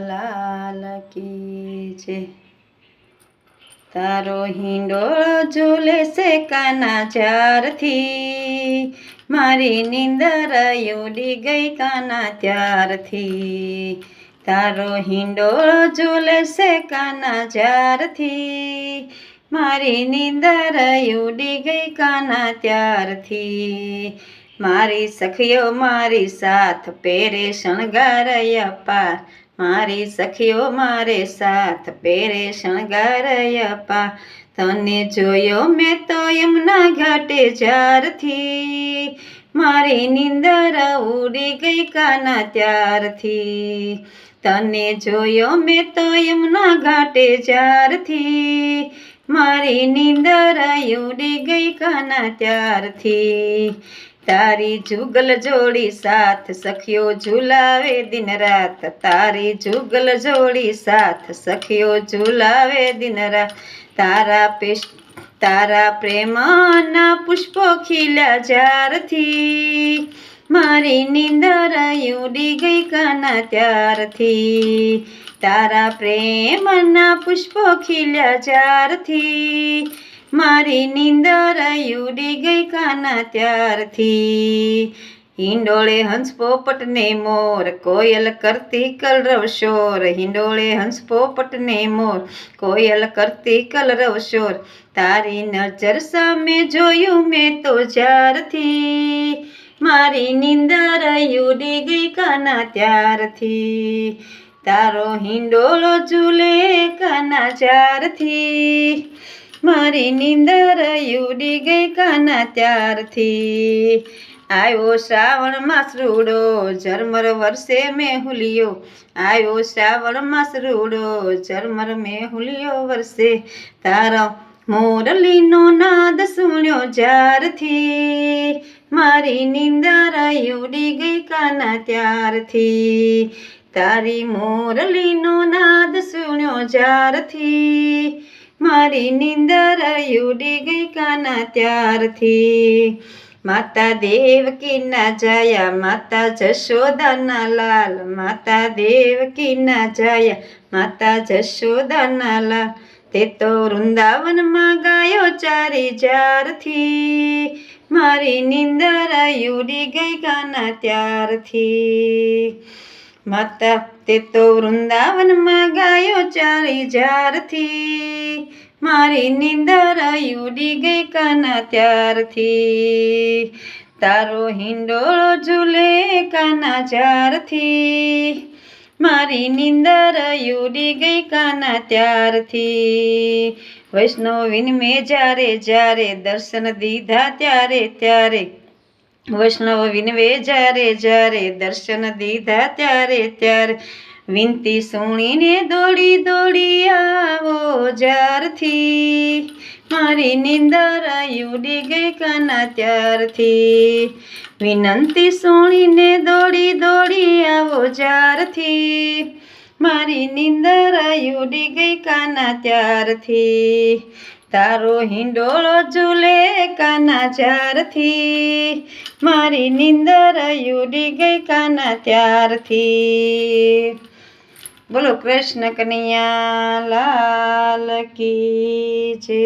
લાલ કી છે. તારો હિંડોળો ઝૂલે છે કાના ચારથી. મારી નિંદર ઉડી ગઈ કાના ત્યારથી. તારો હિંડોળો ઝૂલે છે કાના ચારથી. મારી નિંદર ઉડી ગઈ કાના ત્યારથી. મારી સખીઓ મારી સાથ પેરે શણગારય પાર મારી સખીઓ મારે સાથ પેરે શણગારય પા તને જોયો મેં તો એમના ઘાટે જ્યારથી. મારી નિંદર ઉડી ગઈ કાના ત્યારથી. તને જોયો મેં તો એમના ઘાટે જ્યારથી. મારી નીંદર ઉડી ગઈ કાના ત્યારથી. તારી જુગલ જોડી સાથ સખીઓ ઝુલાવે દિન રાત. તારી જુગલ જોડી સાથ સખીઓ ઝુલાવે દિન રાત. તારા પેશ, તારા પ્રેમના પુષ્પો ખીલ્યા જ્યારથી મારી નિંદર ઉડી ગઈ કાના ત્યારથી. તારા પ્રેમના પુષ્પો ખીલ્યા જ્યારથી મારી નીંદર ઉડી ગઈ કાના ત્યારથી. હિંડોળે હંસ પોપટને મોર, કોયલ કરતી કલરવ શોર હિંડોળે હંસ પોપટને મોર, કોયલ કરતી કલરવ શોર તારી નજર સામે જોયું મેં તો જ્યારથી. મારી નીંદર ઉડી ગઈ કાના ત્યારથી. તારો હિંડોળો ઝૂલે કાના ચારથી મારી નીંદર ઉડી ગઈ કાના ત્યારથી. આવ્યો શ્રાવણ માસરૂડો ઝરમર વર્ષે મેં હુલિયો. આવ્યો શ્રાવણ માસરૂડો ઝરમર મેં હુલિયો વર્ષે તારા મોરલીનો નાદ સુણ્યો જ્યારથી. મારી નિંદર ઉડી ગઈ કાના ત્યારથી. તારી મોરલીનો નાદ સુણ્યો જ્યારથી, મારી નિંદર ઉડી ગઈ કાના ત્યારથી. માતા દેવકીના જયા, માતા જશોદાના લાલ, માતા દેવકીના જયા, માતા જશોદાના લાલ. તે તો વૃંદાવનમાં ગાયો ચારી જ્યારથી, મારી નિંદર ઉડી ગઈ કાના ત્યારથી. માતા તે તો વૃંદાવનમાં ગાયો ચારી જારથી મારી નિંદર ઉડી ગઈ કાના ત્યારથી. તારો હિંડોળો ઝૂલે કાના ચારથી મારી નિંદર ઉડી ગઈ કાના ત્યારથી. વૈષ્ણવીન મેં જ્યારે જ્યારે દર્શન દીધા ત્યારે ત્યારે વૈષ્ણવ વિનવે જ્યારે જ્યારે દર્શન દીધા ત્યારે ત્યારે વિનતી સુણીને દોડી દોડી આવો જ્યારથી. મારી નિંદર ઉડી ગઈ કાના ત્યારથી. વિનંતી સુણીને દોડી દોડી આવો જ્યારથી. મારી નિંદર ઉડી ગઈ કાના ત્યારથી. તારો હિંડોળો ઝૂલે કાના ચારથી મારી નીંદર ઉડી ગઈ કાના ત્યારથી બોલો કૃષ્ણ કનૈયા લાલ કી જય.